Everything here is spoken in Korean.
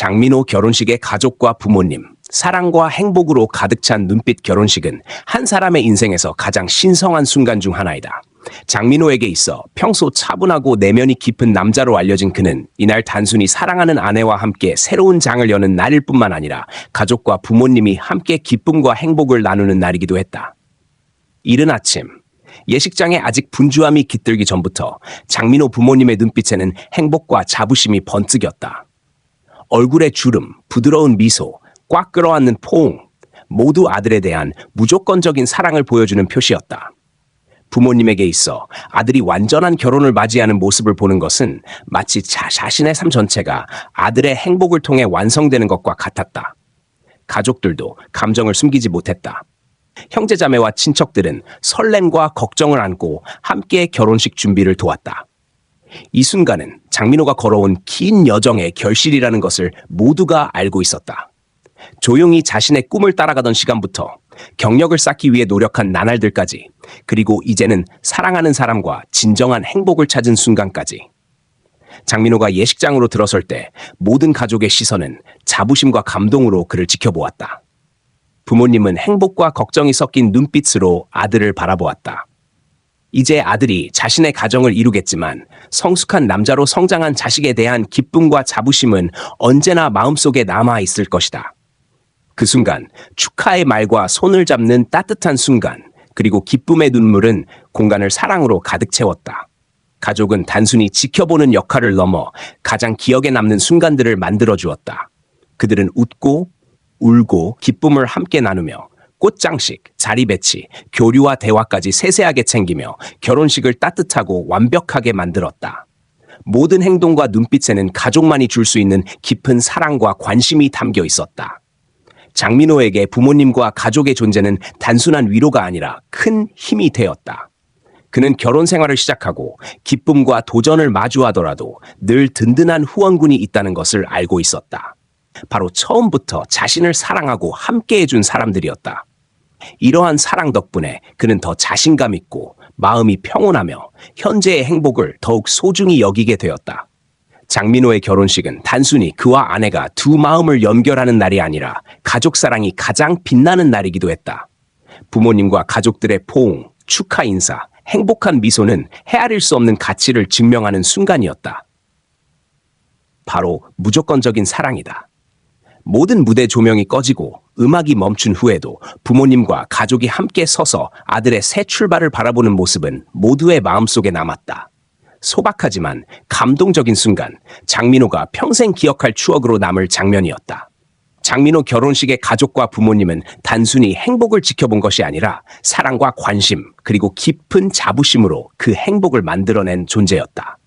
장민호 결혼식의 가족과 부모님, 사랑과 행복으로 가득 찬 눈빛 결혼식은 한 사람의 인생에서 가장 신성한 순간 중 하나이다. 장민호에게 있어 평소 차분하고 내면이 깊은 남자로 알려진 그는 이날 단순히 사랑하는 아내와 함께 새로운 장을 여는 날일 뿐만 아니라 가족과 부모님이 함께 기쁨과 행복을 나누는 날이기도 했다. 이른 아침, 예식장에 아직 분주함이 깃들기 전부터 장민호 부모님의 눈빛에는 행복과 자부심이 번뜩였다. 얼굴의 주름, 부드러운 미소, 꽉 끌어안는 포옹, 모두 아들에 대한 무조건적인 사랑을 보여주는 표시였다. 부모님에게 있어 아들이 완전한 결혼을 맞이하는 모습을 보는 것은 마치 자, 자신의 삶 전체가 아들의 행복을 통해 완성되는 것과 같았다. 가족들도 감정을 숨기지 못했다. 형제자매와 친척들은 설렘과 걱정을 안고 함께 결혼식 준비를 도왔다. 이 순간은 장민호가 걸어온 긴 여정의 결실이라는 것을 모두가 알고 있었다. 조용히 자신의 꿈을 따라가던 시간부터 경력을 쌓기 위해 노력한 나날들까지 그리고 이제는 사랑하는 사람과 진정한 행복을 찾은 순간까지 장민호가 예식장으로 들어설 때 모든 가족의 시선은 자부심과 감동으로 그를 지켜보았다. 부모님은 행복과 걱정이 섞인 눈빛으로 아들을 바라보았다. 이제 아들이 자신의 가정을 이루겠지만 성숙한 남자로 성장한 자식에 대한 기쁨과 자부심은 언제나 마음속에 남아 있을 것이다. 그 순간 축하의 말과 손을 잡는 따뜻한 순간 그리고 기쁨의 눈물은 공간을 사랑으로 가득 채웠다. 가족은 단순히 지켜보는 역할을 넘어 가장 기억에 남는 순간들을 만들어 주었다. 그들은 웃고 울고 기쁨을 함께 나누며 꽃장식, 자리 배치, 교류와 대화까지 세세하게 챙기며 결혼식을 따뜻하고 완벽하게 만들었다. 모든 행동과 눈빛에는 가족만이 줄 수 있는 깊은 사랑과 관심이 담겨 있었다. 장민호에게 부모님과 가족의 존재는 단순한 위로가 아니라 큰 힘이 되었다. 그는 결혼 생활을 시작하고 기쁨과 도전을 마주하더라도 늘 든든한 후원군이 있다는 것을 알고 있었다. 바로 처음부터 자신을 사랑하고 함께 해준 사람들이었다. 이러한 사랑 덕분에 그는 더 자신감 있고 마음이 평온하며 현재의 행복을 더욱 소중히 여기게 되었다. 장민호의 결혼식은 단순히 그와 아내가 두 마음을 연결하는 날이 아니라 가족 사랑이 가장 빛나는 날이기도 했다. 부모님과 가족들의 포옹, 축하 인사, 행복한 미소는 헤아릴 수 없는 가치를 증명하는 순간이었다. 바로 무조건적인 사랑이다. 모든 무대 조명이 꺼지고 음악이 멈춘 후에도 부모님과 가족이 함께 서서 아들의 새 출발을 바라보는 모습은 모두의 마음속에 남았다. 소박하지만 감동적인 순간, 장민호가 평생 기억할 추억으로 남을 장면이었다. 장민호 결혼식의 가족과 부모님은 단순히 행복을 지켜본 것이 아니라 사랑과 관심, 그리고 깊은 자부심으로 그 행복을 만들어낸 존재였다.